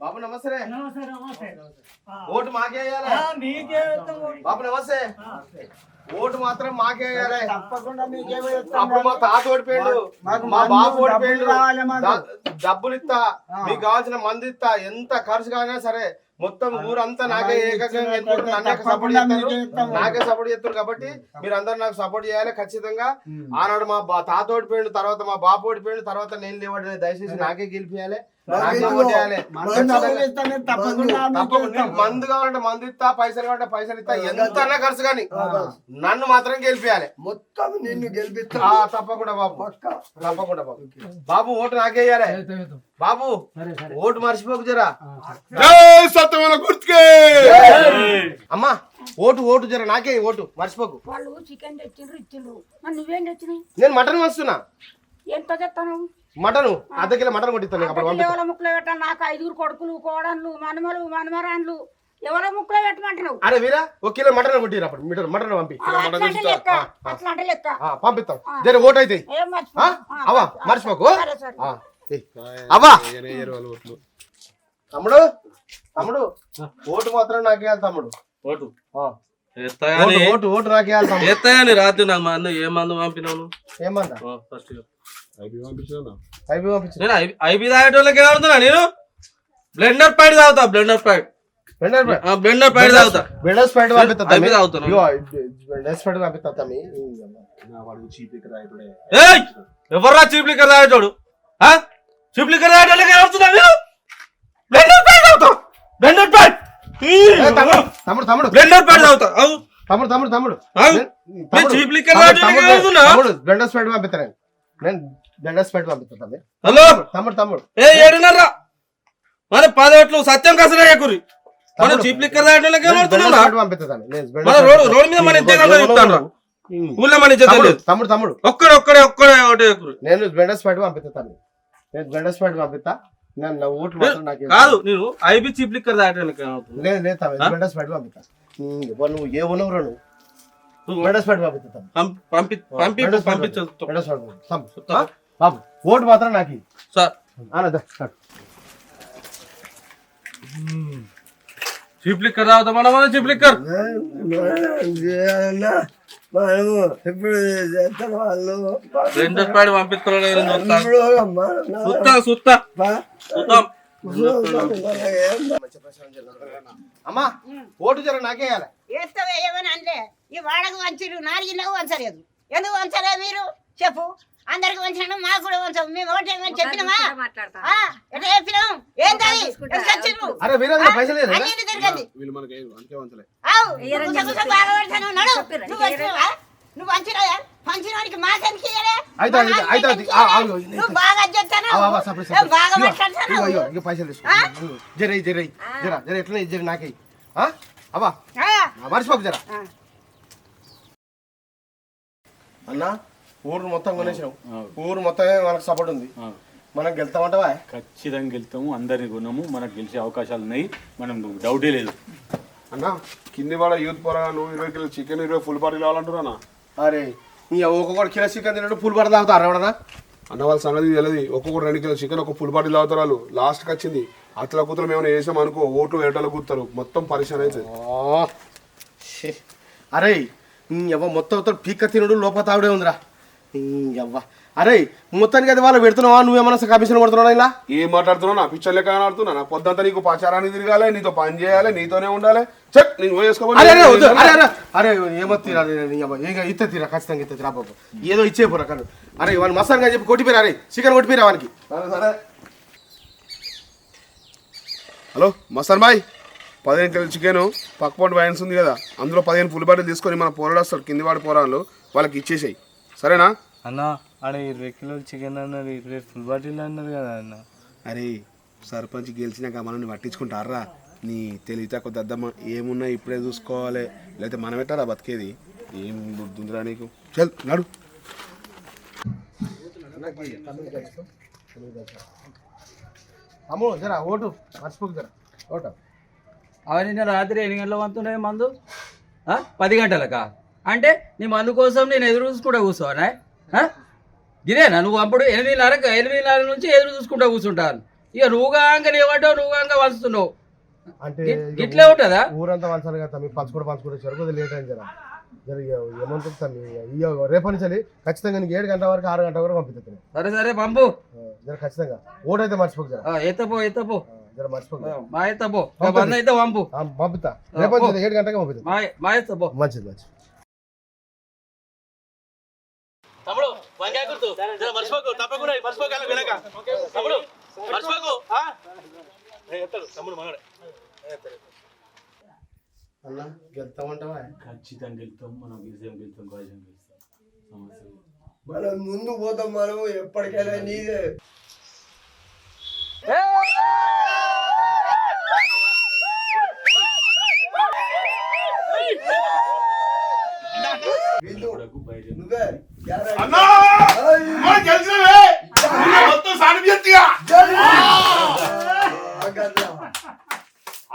బాబు నమస్తే. ఓటు మాకే. బాబు నమస్తే. ఓటు మాత్రం మాకే తప్పకుండా అప్పుడు మా తాత ఓడిపోయాడు మా బాబు డబ్బులు ఓడిపోయాడు డబ్బులు ఇస్తా. మీకు కావాల్సిన మంది ఇస్తా. ఎంత ఖర్చు కాగినా సరే మొత్తం ఊరంతా నాకే ఏకంగా సపోర్ట్ చేస్తారు. నాకే సపోర్ట్ చేస్తారు కాబట్టి మీరు అందరు నాకు సపోర్ట్ చేయాలి ఖచ్చితంగా. ఆనాడు మా తాత ఓడిపోయాడు తర్వాత మా బాబు ఓడిపోయాడు తర్వాత నేను లేవాడు దయచేసి నాకే గెలిపియాలి మందు కావాలంటే మందు ఇస్తా పైసలు కావాలంటే పైసలు ఇస్తా. ఎంత అన్నా ఖర్చు కానీ. నన్ను మాత్రం గెలిపియాలి. మొత్తం నిన్ను గెలిపిస్తా. ఆ, తప్పకుండా బాబు. పక్క. తప్పకుండా బాబు. బాబు ఓటు నాకేయాలి. బాబు సరే సరే. ఓటు మర్చిపోకు జరా. గుర్తుకే! అమ్మా ఓటు ఓటు జర. నాకే ఓటు. మర్చిపోకు. వాళ్ళు చికెన్ తెచ్చిండ్రు ఇచ్చిండ్రు. మరి నువ్వేం తెచ్చినావు నేను మటన్ వస్తున్నా ఎంత చెప్తాను మటన్ అర్ధ కిలో మటన్ కొట్టిస్తాను అప్పుడు పంపిస్తా. ఎవరో ముక్కలో పెట్టాలి నాకు ఐదుగురు కొడుకులు కోడన్లు మనమలు మనమరాన్లు. ఎవరో ముక్కలో పెట్టమంటున్నావు? అరే వీరా ఒక కిలో మటన్ కొట్టిరు అప్పుడు మీటర్ మటన్ పంపి. ఆ, అట్లా అంటే లెక్క అట్లా అంటే లెక్క. ఆ, పంపిస్తాం. జర ఓటు అయితే? ఏం మర్చిపో ఆ? ఆ, అవ్వా ఆ, మర్చిపోకు. సరే సరే. ఆ, ఏయ్. అవ్వా. తమ్ముడు తమ్ముడు ఓటు మాత్రం నాకేయాలి తమ్ముడు. ఓటు. ఆ. ఓటు ఓటు ఎత్తగాని రాత్రి నాకు మందు. ఏ మందు పంపినాను ఏమందా ఫస్ట్ నేను ఐబీ తాగేటోళ్ళకి నేను? బ్లెండర్ ప్యాడ్ తాగుతా బ్లెండర్ ప్యాడ్. Blender pride? తాగుతా. బెండస్ ప్యాడ్ పంపిస్తా అవి తాగుతాను. బెండస్ ప్యాడ్ పంపిస్తా తమ్మి. ఏయ్! ఎవర్రా చీప్ లిక్కర్ తాగేటోడు? ఆ? చీప్ లిక్కర్ తాగేటోళ్ళకి ఏమవుతున్నా నేను? బ్లెండర్ ప్యాడ్ తాగుతా. Blender pride. తమ్ముడు తమ్ముడు ప్యాడ్ తాగుతా. అవు తమ్ముడు తమ్ముడు తమ్ముడు. బెండస్ ప్యాడ్ పంపిస్తాను. నేను బెండస్ ప్యాడ్ పంపిస్తా తమ్మి హలో. తమ్ముడు తమ్ముడు. ఏ ఏడున్నర మన పదవట్లు సత్యం కసరే ఎక్కురి మనం చీప్ లిక్కర్ మన రోడ్. రోడ్ మీద మన ఉమ్. ఊళ్ళో మన తమ్ముడు తమ్ముడు. ఒక్కడే ఒక్కడే ఒక్కడే ఒకటే నేను బెండస్ ప్యాడ్ పంపిస్తా తమ్మి నేను బెండస్ ప్యాడ్ పంపిస్తా. నేను నా ఓటు మాత్రం నాకు కాదు నేను ఐబీ చీప్ లిక్కర్ ఏమవుతుంది లేదు లేదు తమ్మి ఆ? బెండస్ ప్యాడ్ పంపిస్తా ఎవరు నువ్వు ఏ ఉన్నవరు నువ్వు బెండస్ ప్యాడ్ పంపిస్తా. పంపి పంపి పంపించు. బెండస్. తమ్ముడు. ఆ? బాబు ఓటు మాత్రం నాకు. సార్. చీప్ లిక్కర్ తాగుతా మనం చీప్ లిక్కర్ మనము ఇప్పుడు చేస్తాం వాళ్ళు? రెండు పంపిస్తున్నాడు ఇప్పుడు అమ్మా, నా- సుత్తా సుత్తా. బా, సుత్తాం. ఏం అమ్మా ఓటు జర నాకే వేయాలి వేస్తావే ఏమని అనలే? ఈ వాడకు వంచరు నాలుగిళ్ళకు వంచలేదు. ఎందుకు వంచలే మీరు? చెప్పు. అందరికి వంచడం మాకు కూడా వంచం మేము ఒకటి ఏమని చెప్పినామా? ఆ, ఎట్లా చెప్పినాం. ఏంటది? అరే వీరేంద్ర పైసలు లేదా? అన్నిటి తిరగండి వీళ్ళు. మనకి అందుకే వంచలే ఆవు, బాగా నడు. నువ్వు వంచినావా? నువ్వు వంచినావా? మాకెందుకు ఇయ్యలే? అయితే, అయితే, నువ్వు బాగా చెప్తాను పైసలు తీసుకో. జర జర. జర జర ఎట్లా నాకే మర్చిపోకు. అన్న? ఊరు మొత్తం కొనేసాం ఊరు మొత్తం మనకు సపోర్ట్ ఉంది. మనం గెలుతామంటావా? ఖచ్చితంగా గెలుతాము అందరిని కొనము మనకు గెలిచే అవకాశాలు ఉన్నాయి. మనం డౌటే లేదు. అన్న కింది వాడ యూత్ పోరా నువ్వు ఇరవై కిలో చికెన్ ఇరవై ఫుల్ పార్టీ కావాలంటున్నా అరే ఈ ఒక్కొక్కటి కిలో చికెన్ తినడు పుల్ పడ తాగుతారు అన్న వాళ్ళ సంగతి తెలియదు. ఒక్కొక్కరు రెండు కిలో చికెన్ ఒక ఫుల్ పార్టీ తాగుతారు వాళ్ళు. లాస్ట్కి వచ్చింది. అతల కూతురు మేము వేసాం అనుకో ఓట్లు వేటలు కూతారు. మొత్తం పరిశ్రమ అవుతుంది ఆ, షే. అరే యవ్వ మొత్తం పీక్క తినడు లోపల తాగుడే ఉందిరా. అరే మొత్తానికి అది వాళ్ళు పెడుతున్నావా? నువ్వేమన్నా కమిషన్ కొడుతున్నావు ఇలా? ఏం మాట్లాడుతున్నావు? నా పిచ్చర్ లెక్క ఆడుతున్నా నా పొద్దంతా నీకు పచారాన్ని తిరగాలి నీతో పని చేయాలి నీతోనే ఉండాలి. చెక్ నేను. వేసుకోవాలి అరే ఏమో తీరా ఇత్త తీరా ఖచ్చితంగా ఇత్త తీరా బాబు. ఏదో ఇచ్చే పోరా కానీ అరే వాళ్ళు మసాన్గా చెప్పి కొట్టిపోయిరా అరే. చికెన్ కొట్టిపోయిరా వానికి. హలో మస్తాన్ బాయ్. పదిహేను కిలో చికెన్ పక్కపొంటి వైన్స్ ఉంది కదా. అందులో పదిహేను పులి బాటలు తీసుకొని మన పోరాడు వస్తాడు. కింది వాడి పోరాళ్ళు వాళ్ళకి ఇచ్చేసాయి. సరేనా? అన్న ఆడ ఇరవై కిలోలు చికెన్ అన్నారు ఇరవై ఫుల్ బాటిల్ అన్నారు కదా అన్న. అరే సర్పంచ్ గెలిచినాక మనల్ని పట్టించుకుంటారా? నీ తెలివితే కొద్ది అద్దమ్మ ఏమున్నా ఇప్పుడే చూసుకోవాలి. లేకపోతే మనం ఎట్టారా బతికేది? ఏం బుద్ధుందిరా నీకు? చల్ నడు. అమ్మో జరా ఓటు. మర్చిపోకు జరా. ఓటు. అవన్నీ నిన్న రాత్రి ఎన్ని గంటల వంతున్నాయి మందు? ఆ? పది గంటలకా? అంటే నీ మందు కోసం నేను ఎదురు చూసుకుంటా కూర్చోనా? ఇదేనా నువ్వు అప్పుడు ఎనిమిదిన్నరకు ఎనిమిదిన్నర నుంచి ఎదురు చూసుకుంటా కూర్చుంటాను ఇక నువ్వు కాంగ నీవటో నువ్వు కాంగ వస్తున్నావు అంటే గిట్లే ఉంటుందా? ఊరంతా వంచాలి కదా తమ్మి. పంచుకోవడం పంచుకోవడం సరే కొద్దిగా లేట్ అయింది జర. ఏమంటుంది తమ్మి? రేపటి నుంచి ఖచ్చితంగా నీకు ఏడు గంటల వరకు ఆరు గంటల వరకు పంపిస్తుంది సరే సరే పంపు. జర ఖచ్చితంగా. ఓటైతే మర్చిపోకు జర. ఎత్తపో ఎత్తపో జర మర్చిపోకు మా ఎత్తపో అయితే పంపు. ఆ, పంపుతా. రేపటి నుంచి ఏడు గంటలకు పంపిస్తుంది మా మా ఎత్తపో మంచిది మంచిది. జర మర్చిపోకు తప్పకుండా మర్చిపోక వెనక తమ్ముడు మర్చిపోకు ఆ? ఏ, ఎత్తాడు తమ్ముడు మనోడే అన్న గెలుతామంటావా ఖచ్చితంగా గెలుతాం మనం గెలిచాం గెలుతాం కాజం గెలుస్తాం సమస్య లేదు. మనం ముందు పోతాం మనం ఎప్పటికైనా నీదే వీళ్ళు ఇప్పుడకు బయట నువ్వే యారా. అన్నా ఏయ్! మనం గెలిచినవే మొత్తం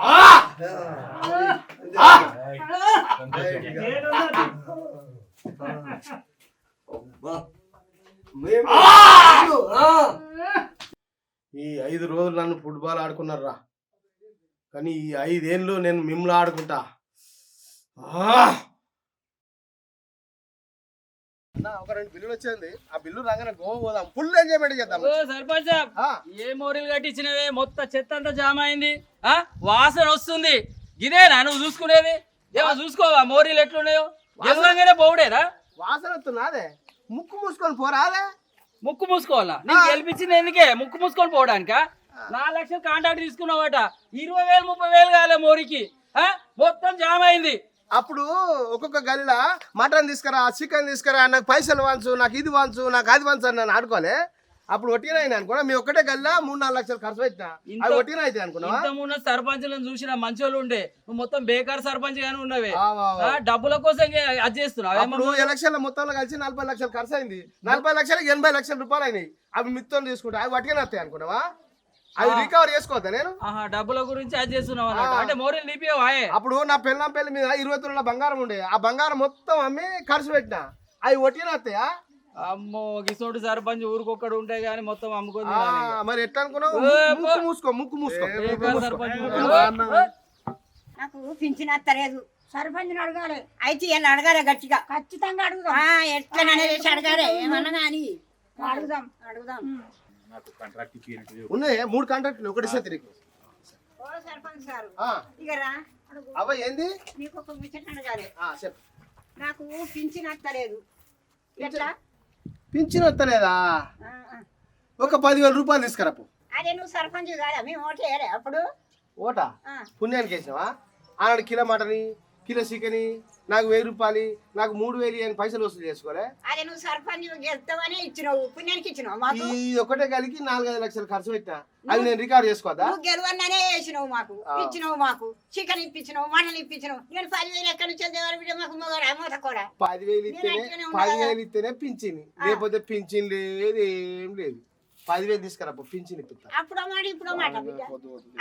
ఆ! ఈ ఐదు రోజులు నన్ను ఫుట్బాల్ ఆడుకున్నారా కానీ ఈ ఐదేళ్ళు నేను మిమ్మల్ని ఆడుకుంటా. బిల్లులు వచ్చింది. ఆ బిల్లు రాగానే గోవా పోదాం. ఫుల్ ఎంజాయ్మెంట్ చేద్దాం. ఓ సర్పంచ్ సాబ్, ఆ, ఏ మోరీలు కట్టించినవే? మొత్తం చెత్త అంతా జామ అయింది. ఆ? వాసన వస్తుంది. ఇదేనా నువ్వు చూసుకునేది? ఏమో చూసుకోవా? మోరీలు ఎట్లున్నాయో? గెలవంగానే పోవుడేనా వాసన వస్తున్నా అదే? ముక్కు మూసుకొని పోరా అదే? ముక్కు మూసుకోవాలా? నీకు గెలిపించింది ఎందుకే? ముక్కు మూసుకొని పోవడానికా? నాలుగు లక్షలు కాంట్రాక్ట్ తీసుకున్నావట. ఇరవై వేలు ముప్పై వేలు కాలే మోరికి. ఆ? మొత్తం జామ అయింది. అప్పుడు ఒక్కొక్క గల్లీలో మటన్ తీసుకురా చికెన్ తీసుకురా నాకు పైసలు వంచు నాకు ఇది వంచు నాకు అది వంచు అని ఆడుకోలే. అప్పుడు ఒట్టిన అయినా అనుకున్నా మీ ఒక్కటే గల్లా మూడు నాలుగు లక్షలు ఖర్చు పెట్టినా. అది అయితే ఉన్న సర్పంచులను చూసిన మంచోళ్ళు ఉండే. నువ్వు మొత్తం బేకార్ సర్పంచ్ గానే ఉన్నవే. డబ్బుల కోసం అది చేస్తున్నావు. అప్పుడు ఎలక్షన్ల మొత్తంలో కలిసి నలభై లక్షలు ఖర్చు అయింది. నలభై లక్షలకి ఎనభై లక్షల రూపాయలు అయినాయి. అవి మిత్తం తీసుకుంటా. అవి వట్టిగానే వస్తాయి అనుకున్నావా? అవి రికవర్ చేసుకోవద్దా నేను? ఆహా డబ్బుల గురించి అది చేస్తున్నావు అన్నమాట. అంటే మోరీలు నిలిపివాయే అప్పుడు నా పెళ్ళం పెళ్ళి మీద ఇరవై తొమ్మిది బంగారం ఉండే. ఆ బంగారం మొత్తం అమ్మి ఖర్చు పెట్టినా. అవి ఒట్టిగానే వస్తాయా అమ్మో గిసోటి సర్పంచ్ ఊరికొక్కడు ఉంటే గానీ మొత్తం అమ్ముకుంది ఆ, దాన్ని ఇక. మరి ఎట్లా అనుకున్నావు ముక్కు మూసుకో ముక్కు మూసుకో. నాకు పింఛన్ అత్తలేదు. సర్పంచ్ అడగాలి. అయితే వీళ్ళు అడగాలి గట్టిగా. ఖచ్చితంగా అడుగుదాం. ఆ, ఎట్లా చేసి అడగాలి? ఏమన్నా కానీ. అడుగుదాం. అడుగుదాం. నాకు కాంట్రాక్ట్ ఇప్పినట్టు ఉన్నాయి మూడు కాంట్రాక్ట్లు ఒకటి ఇస్తే తిరిగి. ఓ సర్పంచ్ సారు ఆ, అడుగు అవ్వ ఏంది? నీకు ఒక ముచ్చట అడగాలి ఆ, చెప్పు. నాకు పింఛన్ అత్తలేదు. ఎట్లా? పింఛన్ వస్తలేదా ఆ, ఆ. ఒక పదివేల రూపాయలు తీసుకురాపు అదే నువ్వు సర్పంచ్ కాదా? మేము ఓటేయాలి అప్పుడు. ఓటా? ఆ. పుణ్యానికి వేసినావా ఆనాడు కిలో మటని కిలో చికెని నాకు వెయ్యి రూపాయలు నాకు మూడు వేలు అని పైసలు వసూలు చేసుకోలే. అదే నువ్వు సర్పంచ్ గెలుస్తావని ఇచ్చినావు పుణ్యానికి ఇచ్చినావు మాకు. ఈ ఒకటే కలిగి నాలుగైదు లక్షలు ఖర్చు పెట్టినా అవి నేను రికార్డ్ చేసుకోవద్దా? నువ్వు గెలవన్నానే వేసినావు మాకు. ఇచ్చినావు మాకు. చికెన్ ఇప్పించినావు మటన్ ఇప్పించినావు. నేను పదివేలు ఎక్కడి నుంచి బిడ్డ? మాకు మూత కూడా పదివేలు ఇస్తేనే పదివేలు ఇస్తేనే పింఛన్. లేకపోతే పింఛన్ లేదు ఏం లేదు. పదివేలు తీసుకురాపు పింఛన్ ఇప్పిస్తా అప్పుడు మాట ఇప్పుడు మాట బిడ్డ.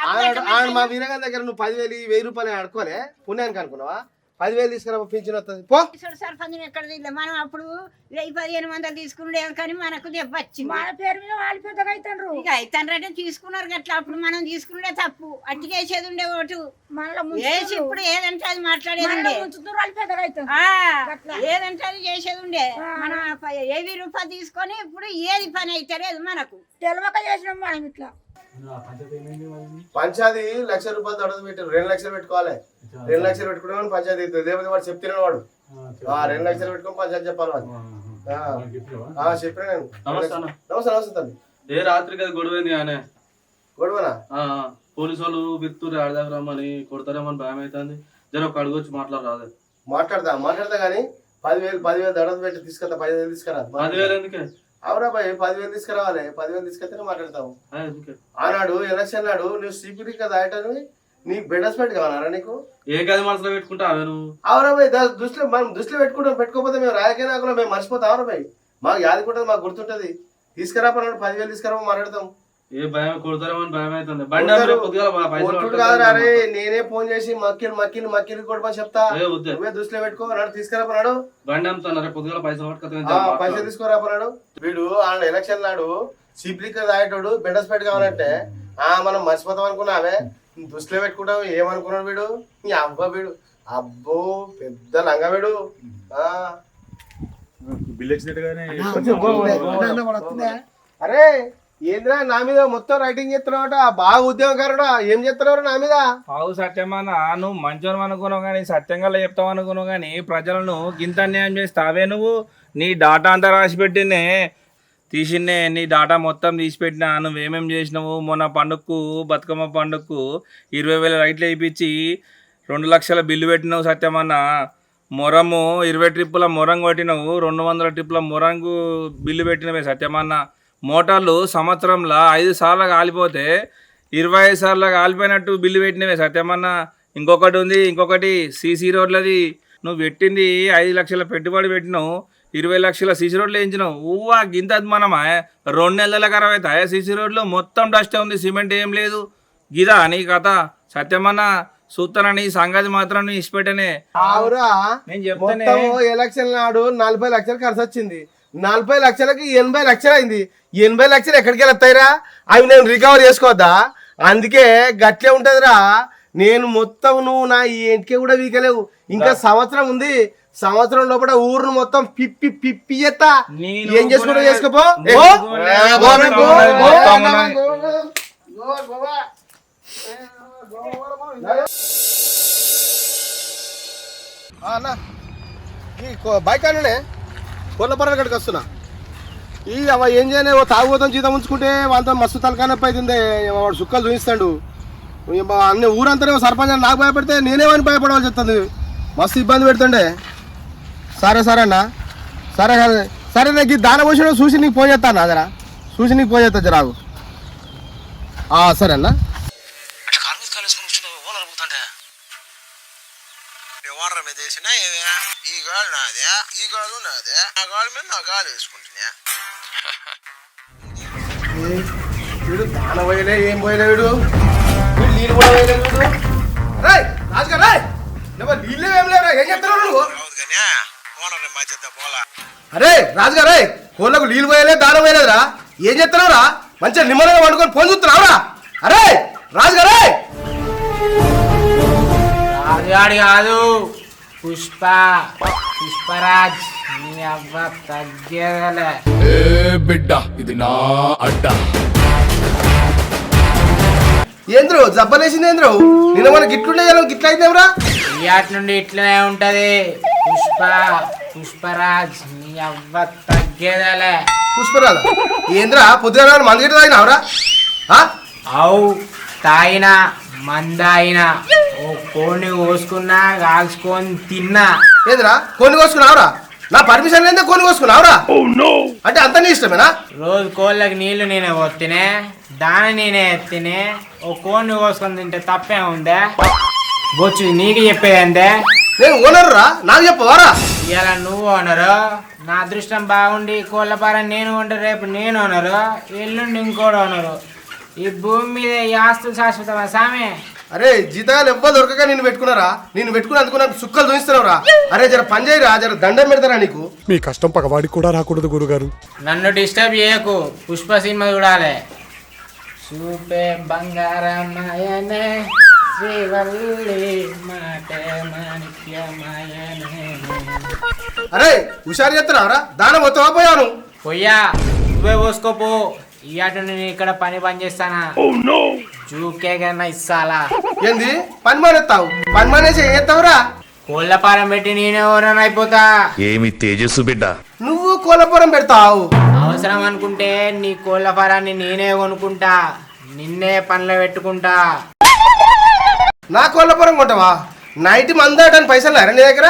ఆనాడు ఆనాడు మా వీరగారి దగ్గర నువ్వు పదివేలు వెయ్యి రూపాయలు అడుకోలే పుణ్యానికి అనుకున్నావా? పదివేలు తీసుకురా పింఛన్ వస్తుంది. పో. సర్పంచ్ ఎక్కడ మనం అప్పుడు వెయ్యి పదిహేను వందలు తీసుకున్నాడే కానీ మనకు దెబ్బ వచ్చింది. మన పేరు మీద వాళ్ళు పెద్దగా అవుతాండ్రు ఇక అయితండ్రంటే తీసుకున్నారు గట్లా. అప్పుడు మనం తీసుకున్నాడే తప్పు. అట్టికేసేది ఉండే ఓటు. మనలో వేసి ఇప్పుడు ఏదంటే అది మాట్లాడేది ఉండే. వాళ్ళు పెద్దగా అవుతారు. ఏదంటే అది చేసేది ఉండే. మనం ఏవి రూపాయలు తీసుకొని ఇప్పుడు ఏది పని అయితే లేదు మనకు. తెలవక చేసినాం మనం ఇట్లా. పంచాది లక్ష రూపాయలు తడదు పెట్టారు. రెండు లక్షలు పెట్టుకోవాలి. రెండు లక్షలు పెట్టుకునే పంచాయతీ లేకపోతే వాడు చెప్తున్నాడు వాడు. ఆ, రెండు లక్షలు పెట్టుకొని పంచాయతీ చెప్పాలి వాడు. ఆ. ఆ, చెప్పినా నేను. నమస్తే అన్న. నమస్తే నమస్తే తల్లి. ఏ రాత్రి కదా గొడవైంది ఆయన గొడవనా? పోలీసు వాళ్ళు బిత్తూరు ఆడదాకా రమ్మని కొడతారేమని భయం అవుతుంది జర ఒక అడుగు వచ్చి మాట్లాడరాదు మాట్లాడతా మాట్లాడతా కానీ పదివేలు పదివేలు దడదు పెట్టి తీసుకొస్తా పదివేలు తీసుకురా. పదివేలు ఎందుకే? అవురా భయ్ పదివేలు తీసుకురావాలి. పదివేలు మాట్లాడతావు. ఆ, ఎందుకే? ఆనాడు ఎలక్షన్ నాడు నువ్వు సిపిరి కదా ఆయటను నీకు బెడస్మెంట్ కావాలరా నీకు? ఏ గది మనసులో పెట్టుకుంటా నువ్వు? అవురా భయ్ దృష్టిలో మనం దృష్టిలో పెట్టుకుంటాం పెట్టుకోకపోతే మేము రాజకీయ నాయకులు మేము మర్చిపోతాం అవురా భయ్ మాకు యాదుకుంటుంది మాకు గుర్తుంటది. తీసుకురా పన్నాడు పదివేలు తీసుకురా మాట్లాడతాం. ఏ భయం కొడతారేమో అని భయం అవుతుంది. బండి అరే నేనే ఫోన్ చేసి మక్కిలు మక్కిలు మక్కిలు కొట్టమని చెప్తా. నువ్వే దృష్టిలో పెట్టుకో నాడు తీసుకురా పన్నాడు బండి అమ్ముతాను రేపు పొద్దుగాల పైసలు పట్టుకొని పైసలు తీసుకోరా పన్నాడు వీడు ఆయన ఎలక్షన్ నాడు సిప్లిక్ తాగేటోడు బెండస్పేట కావాలంటే ఆ మనం మర్చిపోతాం అనుకున్నావే. దుస్తులు పెట్టుకుంటావు? ఏమనుకున్నాడు వీడు? నీ అబ్బ వీడు. అబ్బో పెద్ద లంగ వీడు. ఆ. అరే ఏంద్రా నా మీద మొత్తం రైటింగ్ చేస్తున్నావట? బాగా ఉద్యోగకారుడా ఏం చేస్తున్నావు నా మీద? అవు సత్యమాన నువ్వు మంచోను అనుకున్నావు కానీ సత్యంగా చెప్తావు అనుకున్నావు కానీ ప్రజలను గింత అన్యాయం చేస్తావే నువ్వు? నీ డాటా అంతా రాసి పెట్టినే తీసిండే నీ డాటా మొత్తం తీసి పెట్టినా నువ్వేమేం చేసినావు? మొన్న పండుగకు బతుకమ్మ పండుగకు ఇరవై వేల రైట్లు వేయించి రెండు లక్షల బిల్లు పెట్టినావు సత్యమన్న. మొరము ఇరవై ట్రిప్పుల మొరం కొట్టినావు రెండు వందల ట్రిప్పుల మొరంగు బిల్లు పెట్టినవే సత్యమన్న. మోటార్లు సంవత్సరంలో ఐదు సార్లు కాలిపోతే ఇరవై ఐదు సార్లు కాలిపోయినట్టు బిల్లు పెట్టినవే సత్యమన్న. ఇంకొకటి ఉంది ఇంకొకటి సీసీ రోడ్లది. నువ్వు పెట్టింది ఐదు లక్షల పెట్టుబడి పెట్టినావు. ఇరవై లక్షల సీసీ రోడ్లు వేయించినావు ఊవా గింత మనమా రెండు నెలల ఖరాబ్ అవుతాయి సీసీ రోడ్లు? మొత్తం డస్ట్ ఉంది సిమెంట్ ఏం లేదు. గిదా నీ కథ. సత్యమన్న సూత్తన నీ సంగతి మాత్రం నీ ఇష్టపెట్టనే నేను చెప్తానే. ఎలక్షన్ నాడు నలభై లక్షలు ఖర్చు వచ్చింది. నలభై లక్షలకి ఎనభై లక్షలు అయింది. ఎనభై లక్షలు ఎక్కడికి వెళ్తాయిరా? అవి నేను రికవర్ చేసుకోవద్దా? అందుకే గట్లే ఉంటదిరా. నేను మొత్తం నువ్వు నా ఇంటికి కూడా వీకలేవు. ఇంకా సంవత్సరం ఉంది. సంవత్సరం లోపల ఊరును మొత్తం పిప్పి పిప్పి ఎత్తా ఏం చేసుకుంటా చేసుకోపో? అన్న ఈ బైక్ అన్ననే కోళ్ళ కడికి వస్తున్నా. ఈ అవ ఏం చేయలే ఓ తాగుబోతాం జీతం ఉంచుకుంటే వాళ్ళతో మస్తు తలకానప్ప అవుతుంది. వాడు సుక్కలు చూపిస్తాడు. అన్ని ఊరంతా సర్పంచ్ నాకు భయపెడితే నేనేమని భయపడవలసి చెప్తుంది మస్తు ఇబ్బంది పెడుతుండే. సరే సరే అన్న. సరే సరే. సరే నాకు ఈ దాన పోసిన చూసి నీకు ఫోన్ చేస్తాను అదరా. చూసి నీకు ఫోన్ చేస్తా జరాగు ఆ, సరే అన్న. ఎవరు మీద వేసినా ఏమే? ఈ నాదే ఈ నాదే ఆ గాలి మీద నా గాలి వేసుకుంటున్నా. వీడు దాన పోయలే ఏం పోయలే వీడు? వీడు నీళ్ళు కూడా పోయలే వీడు. రాయ్ రాజుగారు రాయ్. నువ్వు నీళ్ళు ఏం లేవురా ఏం చెప్తున్నావు నువ్వు? అరే రాజుగారు కోళ్ళకు నీళ్ళు పోయలే దానం పోయలేదురా. ఏం చెప్తున్నావురా మంచిగా నిమ్మలంగా వండుకొని ఫోన్ చూస్తున్నావురా అరే రాజుగారు రాజుగాడు కాదు పుష్ప పుష్పరాజ్ నీ అవ్వ తగ్గేదలే. ఏంద్రు జబ్బలేసింది ఏంద్రు? నిన్న మన గిట్లుండే గిట్ల అయిందేమ్రా ఇయాటి నుండి ఇట్లనే ఉంటది. పుష్ప పుష్పరాజ్ నీ అవ్వ తగ్గేదలే. పుష్పరాజా ఏంద్రా పొద్దున మంది గిట్ల తాగినావురా? ఆ? అవు తాగినా మందాయినా ఓ కోడిని కోసుకున్నా కాల్చుకొని తిన్నా. ఏంద్రా కొన్ని కోసుకున్నావురా? నా పర్మిషన్ లేదా కొన్ని కోసుకున్నావురా? అంటే అంత నీ ఇష్టమేనా? రోజు కోళ్ళకి నీళ్ళు నేనే పోతినే దాని నేనే ఎత్తినే ఓ కోడిని కోసుకొని తింటే తప్పే ఉందే బొచ్చు నీకు చెప్పేదంటే నేను ఓనర్ రా నాకు చెప్పవారా? ఇలా నువ్వు ఓనరు. నా అదృష్టం బాగుండి కోళ్ళ పార నేను ఉంటే రేపు నేను ఓనరు. ఎల్లుండి ఇంకోడు ఓనరు. ఈ భూమి మీద ఈ ఆస్తులు శాశ్వతమా సామె? అరే జీతాలు ఎవ్వరు దొరకక నేను పెట్టుకున్నారా? నేను పెట్టుకున్నందుకు నాకు సుక్కలు చూపిస్తున్నావురా అరే జర పని చేయరా? జర దండం పెడతారా నీకు? మీ కష్టం పగవాడికి కూడా రాకూడదు గురుగారు. నన్ను డిస్టర్బ్ చేయకు. పుష్ప సినిమా చూడాలి. చూపే మాణిక్యమాయనే అరే హుషారు చేస్తున్నావురా దానం మొత్తం పోయాను. పొయ్యా నువ్వే పోసుకోపో ఇయాట నేను ఇక్కడ పని పని చేస్తానా? జూకే కన్నా ఇస్తాలా? ఏంది? పని మానేస్తావు పని మానేసి ఏం చేస్తావురా కోళ్ళ పారం పెట్టి నేనే ఓనర్ అయిపోతా. ఏమి తేజస్సు బిడ్డ. నువ్వు కోలపురం పెడతావు. అవసరం అనుకుంటే నీ కోళ్ళ ఫారాన్ని నేనే కొనుక్కుంటా. నిన్నే పనిలో పెట్టుకుంటా. నా కోళ్ళపురం కొంటావా? నైట్ మందాడని పైసలు లేరా నీ దగ్గర?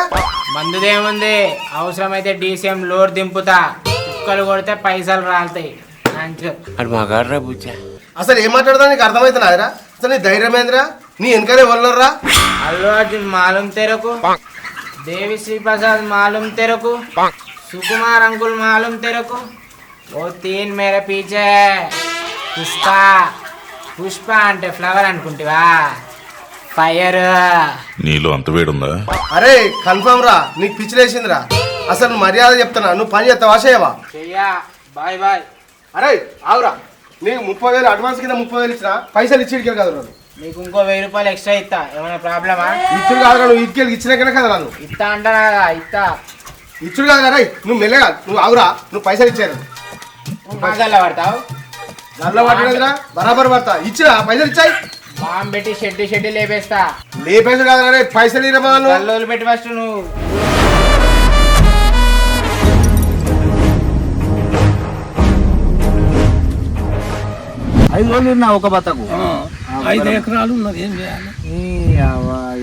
మందుదేముంది? అవసరమైతే డీసీఎం లోడ్ దింపుతా. కుక్కలు కొడితే పైసలు రాలుతాయి. అంచు అసలు ఏం మాట్లాడదా నీకు అర్థమవుతున్నాదిరా అసలు నీ ధైర్యం ఏందిరా? నీ వెనకనే వల్లరా అల్లు అర్జున్ మాలూం తెరకు. దేవి శ్రీప్రసాద్ మాలూం తెరకు. సుకుమార్ అంకుల్ మాలూం తెరకు. ఓ తీన్ మేర పీచే. పుష్ప. పుష్ప అంటే ఫ్లవర్ అనుకుంటివా? ఫైర్. నీలో అంత వేడుందా? అరే కన్ఫర్మ్ రా. నీకు పిచ్చిలేసిందిరా. అసలు నువ్వు మర్యాద చెప్తున్నా. నువ్వు పని చేస్తావా చేయవా? చెయ్యా. Bye bye. అరే ఆవురా. నీకు ముప్పై వేలు అడ్వాన్స్ కింద ముప్పై వేలు ఇచ్చిన పైసలు ఇచ్చి ఇడికి కదా నన్ను నీకు ఇంకో వెయ్యి రూపాయలు ఎక్స్ట్రా ఇస్తా. ఏమైనా ప్రాబ్లమా? ఇచ్చుడు కాదు నువ్వు ఇటుకెళ్ళి ఇచ్చినాకనే కదా నన్ను ఇస్తా అంటానా కదా ఇస్తా. ఇచ్చుడు కాదు కదా నువ్వు మెల్లగా నువ్వు ఆవురా నువ్వు పైసలు ఇచ్చారు పడతావు? నల్ల పట్టలేదురా బరాబర్ పడతా ఇచ్చిరా పైసలు ఇచ్చాయి. బాంబు పెట్టి షెడ్డు షెడ్డు లేపేస్తా. లే పైసలు కాదు రే పైసలు ఇరా బాను కల్లోలు పెట్టి ఫస్ట్ నువ్వు. ఐదు రోజులు ఉన్నా ఒక బత్తకు ఐదు ఎకరాలు ఉన్నది ఏం చేయాలి?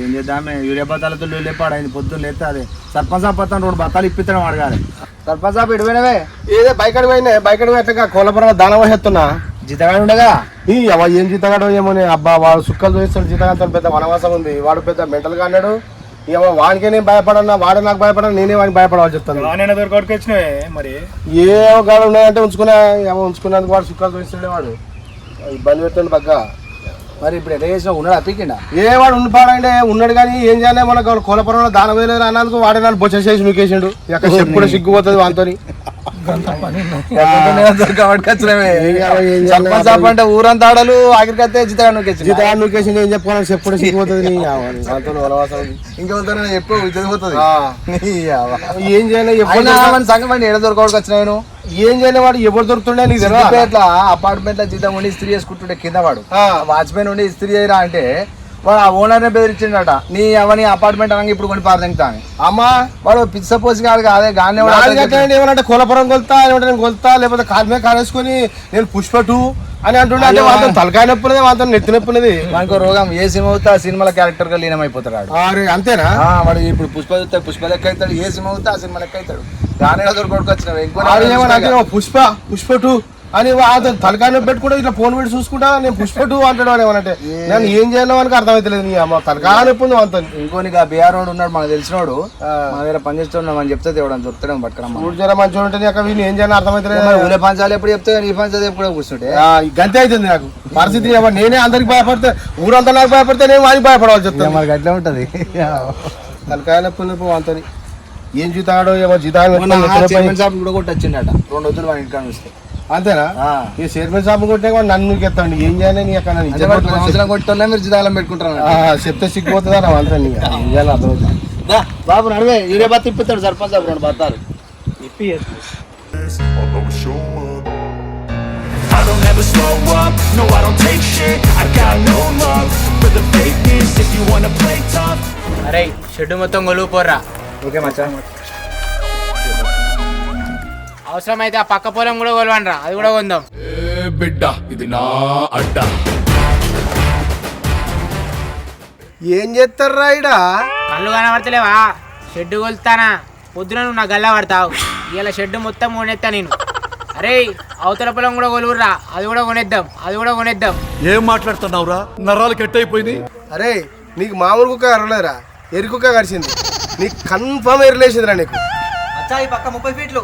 ఏం చేద్దామే? యూరియా బత్తాలతో లేపాడైంది పొద్దున్న లేస్తే అదే సర్పంచ్ పత్తాను రెండు బత్తాలు ఇప్పిస్తాను అడగాలి. సర్పంచ్ సాబ్ ఇడిపోయినవే ఏదో బైక్ అడి పోయినా బైక్ అడి పోయి కోలపురం దానం వేస్తున్నా జీతగాడు ఉండగా ఈ అవ ఏం జీతగాడో ఏమో అబ్బా వాడు సుక్కలు చూస్తాడు జీతగాడితో పెద్ద వనవాసం ఉంది. వాడు పెద్ద మెంటల్గా అన్నాడు ఏమో వాడికే నేను భయపడన్నా వాడు నాకు భయపడను నేనే వాడికి భయపడాలి చెప్తాను మరి? ఏ గాడు ఉన్నాయంటే ఉంచుకున్నా ఏమో ఉంచుకున్నందుకు వాడు సుక్కలు చూస్తాడే వాడు. ఇబ్బంది పెట్టండి పక్క. మరి ఇప్పుడు ఎట్లా చేసినా ఉన్నాడు అప్పికిండా ఏ వాడు ఉండిపాడంటే ఉన్నాడు కానీ ఏం చేయాలి? మన కోలపురంలో దానం వేయలేదు అన్నందుకు వాడే నన్ను బొచ్చ చేసి నూకేసిండు. ఎక్కడ చెప్పుడు సిగ్గుపోతుంది వానితోని. సర్పంచ్ అంటే ఊరంతా ఆడలు ఆఖరికైతే జీతగాడు నూకేసిండు? ఏం చెప్పుకోవాలి చెప్పుడు సిగ్గుపోతుంది. ఇంకెవరితో. ఏం చేయాలి? ఎప్పుడు సంగం పండి ఎడ దొరకడానికి వచ్చినాను ఏం చేయలే? వాడు ఎప్పుడు దొరుకుతుండే నీకు తెలియదా? అపార్ట్మెంట్లో జీతం ఉండి ఇస్త్రీ చేసుకుంటుండే కింద వాడు. ఆ. వాచ్మెన్ ఉండి ఇస్త్రీ చేయరా అంటే వాడు ఆ ఓనర్నే బెదిరించిండట. నీ అవని అపార్ట్మెంట్ అనగా ఇప్పుడు కొని పారదెంగుతా అని. అమ్మా! వాడు పిచ్చ పోసి కాదు కాదే గానే ఏమనంటే కోలపురం కొలుతా ఏమంటే నేను కొలుతా లేకపోతే కాలు మీద కాలేసుకొని నేను పుష్పటు అని అంటుండే అంటే వాళ్ళతో తలకాయ నొప్పున్నది వాళ్ళతో నెత్తి నొప్పున్నది వానికో రోగం ఏ సినిమా అవుతా ఆ సినిమాల క్యారెక్టర్గా లీనమైపోతాడు అంతేనా? వాడు ఇప్పుడు పుష్ప చూస్తే పుష్ప లెక్క అవుతాడు ఏ సినిమా అవుతా ఆ సినిమా లెక్క అవుతాడు. గానే దొరకొడుకు ఏమన్నా అంటే పుష్ప పుష్పటు. అని వాళ్ళతో తలకాయ పెట్టుకుంటా ఇట్లా ఫోన్ పెట్టి చూసుకుంటా నేను పుష్పటు అంటాడు అని ఏమనంటే నేను ఏం చేయాలో అని అర్థమైతలేదు నీ అమ్మ తలకాయ నొప్పి నీకు ఆ బీఆర్ వాడు ఉన్నాడు మనకు తెలిసినోడు మా దగ్గర పనిచేస్తున్నాం అని చెప్తే దేవుడు దొరుకుతాడు పట్టుకురమ్మా మూడు జ్వరం మంచిగా ఉంటుంది అక్కడ వీళ్ళు ఏం చేయాలో అర్థమైతలేదు. ఊలే పంచాలు ఎప్పుడు చెప్తే ఈ పంచాలు ఎప్పుడు కూర్చుంటే. గంతే అవుతుంది నాకు. పరిస్థితి ఏమో నేనే అందరికి భయపడితే ఊరంతా నాకు భయపడితే నేను వాడికి భయపడవాలి చెప్తాను మనకి అట్లా ఉంటది. తలకాయ నొప్పి నొప్పి వాళ్ళతో ఏం జీతాడో ఏమో షాప్ కూడా కొట్టి వచ్చిండట రెండు రోజులు వాడి ఇంటికాడ వస్తే అంతేనా? ఆ. ఈ చైర్మన్ షాప్ కొట్టే వాడు నన్ను ఎత్తాడు. ఏం చేయాలి నీ అక్కడ. సంవత్సరం కొట్టున్నా మీరు జీతాలం పెట్టుకుంటారు ఆ, చెప్తే సిగ్గుపోతుందా నా అంతా నీ ఏం చేయాలి అర్థమవుతుంది బాబు నడువే. యూరియా బత్త ఇప్పిస్తాడు సర్పంచ్ సాబ్ రెండు బత్తాలు. I don't ever slow up, no I don't take shit I got no love for the fakeness If you wanna play tough అరే షెడ్డు మొత్తం గొలువు పోర్రా. ఓకే మచ్చా. అవసరమైతే ఆ పక్క పొలం కూడా కొలవండ్రా అది కూడా కొందాం. బిడ్డ ఇది నా అడ్డ. ఏం చేస్తారా ఇడ కళ్ళు కనబడతలేవా? షెడ్డు కొలుతానా? పొద్దున నువ్వు నా గల్లా పడతావు. ఇలా షెడ్డు మొత్తం కొనేస్తా నేను. అరే అవతల పొలం కూడా కొలువుర్రా అది కూడా కొనేద్దాం అది కూడా కొనేద్దాం. ఏం మాట్లాడుతున్నావురా? నరాలు కట్ అయిపోయింది అరే నీకు మామూలు కుక్క కరలేరా ఎరి కుక్క కరిచింది నీకు కన్ఫర్మ్ ఎరిలేసిందిరా నీకు. అచ్చా ఈ పక్క ముప్పై ఫీట్లు.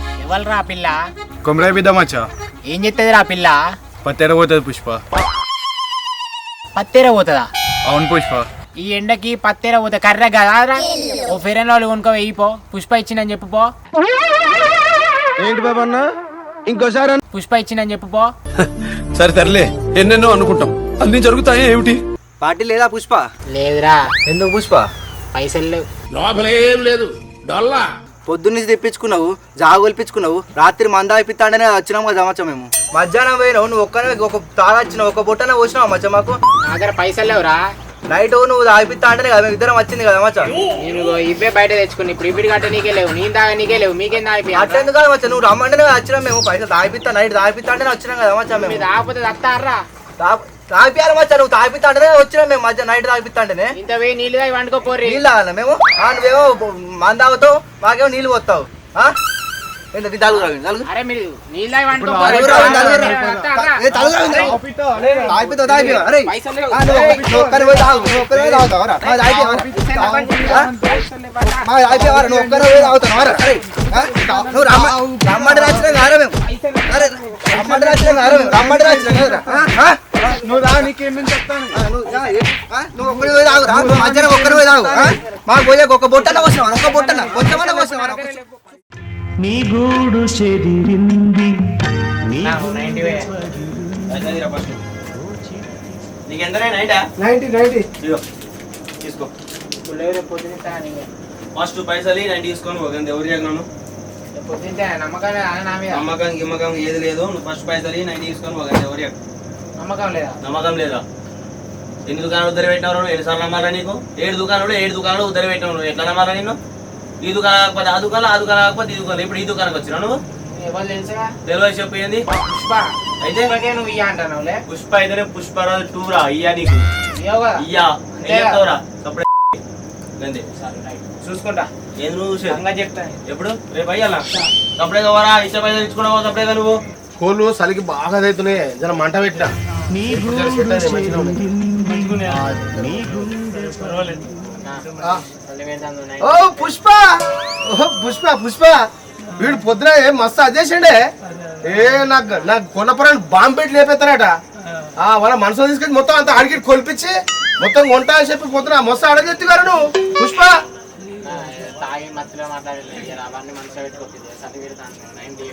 ఆ పిల్ల. కొమరాయి బిడ్డ మచ్చా. ఏం చెప్తుంది ఆ పిల్ల? పత్తెర పోతుంది పుష్ప. పత్తేర పోతుందా? అవును పుష్ప. ఈ ఎండకి పత్తేర పోతే కర్ర కదా ఓ ఫెరెన్ వాళ్ళు కొనుక్కో వెయ్యిపో పుష్ప ఇచ్చిందని చెప్పుపో ఏంటి బాబా అన్న? ఇంకోసారి పుష్ప ఇచ్చిందని చెప్పుపో సరే తరలే ఎన్నెన్నో అనుకుంటాం. అన్ని జరుగుతాయి ఏమిటి? పార్టీ లేదా పుష్ప? లేదురా. ఎందుకు పుష్ప? పైసలు లేవు. లోపలేం లేదు. డొల్లా. పొద్దున్నుంచి తెప్పించుకున్నావు జాగు కల్పించుకున్నావు రాత్రి మంద అయిపిస్తాడనే వచ్చినాము కదా మచ్చ మేము. మధ్యాహ్నం పోయినావు నువ్వు ఒక్కనే ఒక తాగా వచ్చినావు ఒక బొట్టనే పోసినావు మచ్చ మాకు? నా దగ్గర పైసలు లేవురా. నైట్ నువ్వు తాగిపిస్తా అంటేనే కదా మేము ఇద్దరం వచ్చింది కదా మచ్చ. నేను ఇవే బయట తెచ్చుకుని ఇప్పుడు ఇప్పుడు గట్ట నీకే లేవు నేను తాగా నీకే లేవు మీకేం తాగిపోయా అట్లెందుకు కాదు మచ్చ నువ్వు రమ్మంటేనే వచ్చినాం మేము పైసలు తాగిపిస్తా నైట్ తాగిపిస్తా అంటేనే వచ్చినాం కదా మచ్చ మేము. మీరు తాగకపోతే తత్తారా తాగిపియాలి మచ్చ నువ్వు తాగిపిస్తా అంటేనే వచ్చినాం మేము మధ్య నైట్ తాగిపిస్తా అంటేనే ఇంత వేయి నీళ్ళు తాగి వండుకోపోర్రి నీళ్ళు తాగాలి మేము? నువ్వేమో మంద తాగుతావు మాకేమో నీళ్ళు పోతావు ఆ? ఏంటి నీ తలుగు రావి తలుగు అరే మీరు నీళ్ళు అరే పైసలు లేవు. ఆ, నువ్వు ఒక్క- నువ్వు ఒక్కరి పోయి తాగు నువ్వు ఒక్కరి పోయి తాగుతావు రా మా తాగిపోయావా మా తాగిపోయావా నువ్వు ఒక్కరి పోయి తాగుతావు రా అరే ఆ? నువ్వు రమ్మ రమ్మంటే రాచిన కారా మేము. అరే రమ్మంటే రాచిన కారా మేము. రమ్మంటే రాచిన కదరా. ఆ? ఆ? నువ్వు రా నీకేమని చెప్తాను? ఆ, నువ్వు ఆ, ఏ- ఆ, నువ్వు ఒక్కరి పోయి తాగు రా. నువ్వు మధ్యాహ్నం ఒక్కరి పోయి తాగు ఆ? మాకు పోయే ఒక బొట్టన కోసినావా ఒక్క బొట్టన కొంచెమన్నా కోసినావా నీ గూడు చెదిరింది. నాకు 90 వే. నీకు ఎంతనే నైటా నైన్టీ? నైన్టీ ఇదిగో తీసుకో. ఇప్పుడు లేవు, రేపు పొద్దున్న ఇస్తా నీకు. ఫస్ట్ పైసలు నైన్ తీసుకొని పోగండి ఎవరు చేయగలను నమ్మకం గిమ్మకం ఏది లేదు. నువ్వు ఫస్ట్ పైసలు నైన్ తీసుకొని పోగండి ఎవరు? నమ్మకం లేదా? నమ్మకం లేదా? ఎన్ని దుకాణాలు ఉద్దర పెట్టినావు నువ్వు? ఎన్నిసార్లు నమ్మాలా నీకు? ఏడు దుకాణాలు ఏడు దుకాణాలు ఉద్దర పెట్టినావు నువ్వు? ఎట్లా నమ్మాలా నిన్ను? ఈ దుకాణం కాకపోతే ఆ దుకాణం ఆ దుకాణం కాకపోతే ఈ దుకాణం ఇప్పుడు ఈ దుకాణానికి వచ్చినావు నువ్వు? తెలియదు చెప్పు ఏంది? పుష్ప. అయితే? నువ్వు ఇయ్య పుష్ప అయితేనే పుష్పరాజు నీకు. ఇయ్యవు కదా ఇయ్యా ఏం సరే, రైట్. చూసుకుంటా. ఏది నువ్వు ఎప్పుడు? రేపు అయ్యాలా? ఇచ్చుకున్నావు నువ్వు? కోళ్ళు చలికి బాగా అవుతున్నాయి జర మంట పెట్టిన. మంచిగా ఓ పుష్ప! ఓ పుష్ప పుష్ప! వీడు పొద్దున ఏం మస్తు అదేసిండే ఏ నాకు నాకు కొనపురాన్ని బాంబు పెట్టి లేపెత్తారట ఆ వాళ్ళ మనసులో తీసుకొచ్చి మొత్తం అంతా అడిగి కొలిపించి మొత్తం వంట అని చెప్పి పొద్దున మస్తు అడగెత్తుగారు నువ్వు. పుష్ప! నైన్టీ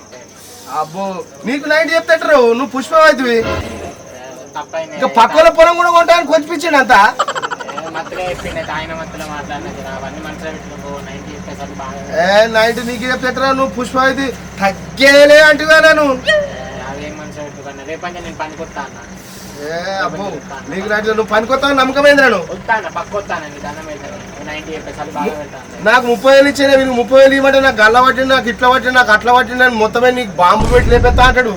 అబ్బో నీకు నైట్ చెప్తాడు నువ్వు పుష్ప అవుతుంది ఇంకా పక్కల పొలం కూడా కొంటానికి కొలిపించిండు అంతా నైట్ నీకు నువ్వు పుష్ప అయితే తగ్గేలే రేపంటే నేను అబ్బో నీకు నువ్వు పనికొత్తావు నమ్మకమైందిరా నువ్వు వస్తా అన్న పక్క వస్తాను నీ దండం పెడతాను నైన్టీ చెప్పే చలి బాగా పెడతాను నాకు ముప్పై వేలు ఇచ్చిన వీళ్ళు ముప్పై వేలు ఇవ్వమంటే నాకు గల్ల పట్టింది నాకు ఇట్లా పట్టింది నాకు అట్లా పట్టింది మొత్తమే నీకు బాంబు పెట్టి లేపెత్తా అంటాడు.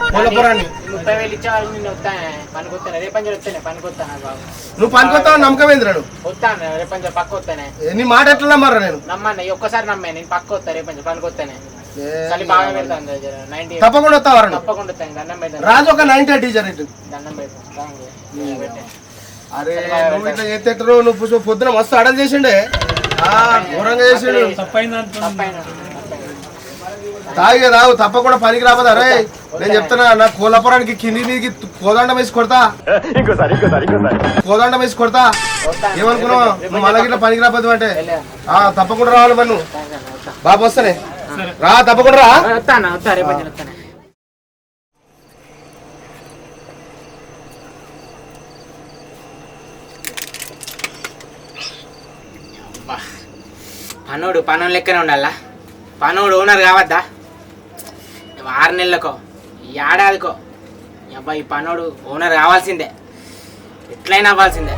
ముప్పై వేలు ఇచ్చేవాళ్ళు నేను వస్తాను పనికొస్తాను రేపంజలు వస్తానే పనికొస్తాను బాబు నువ్వు పనికొత్తావు నమ్మకమైందిరా నువ్వు వస్తాను రేపంజలు పక్క వస్తానే నీ మాట ఎట్లా నమ్మరా నేను? నమ్మన్న ఒక్కసారి నమ్మే నేను పక్క వస్తా రేపంజలు పనికొస్తానే ఏ, చలి బాగా పెడతాను నైన్టీ తప్పకుండా వస్తావరా తప్పకుండా వస్తాను దండం పెడతాను. రాజు ఒక నైన్టీ టీచర్ ఇటు. దండం పెడతాను అరే నువ్వు ఇట్లా చేస్తేటరు నువ్వు పొద్దున మస్తు అడలు చేసిండే. ఆ, ఘోరంగా చేసిండు. తప్పైన తాగి తాగు తప్పకుండా పనికి రాబోదా? రే నేను చెప్తున్నా నా కోలపురానికి కింది మీదకి కోదండం వేసి కొడతా. కోదండం వేసి కొడతా. ఏమనుకున్నావు? నువ్వు మళ్ళీ గిట్ల పనికి రాబోదు అంటే? ఆ తప్పకుండా రావాలి మరి నువ్వు. బాబు వస్తానే రా తప్పకుండా రా. పనోడు పనులు లెక్కనే ఉండాలా? పనోడు ఓనర్ కావద్దా? నువ్వు ఆరు నెలలకో ఈ ఏడాదికో. అబ్బాయి పనోడు ఓనర్ కావాల్సిందే. ఎట్లయినా అవ్వాల్సిందే.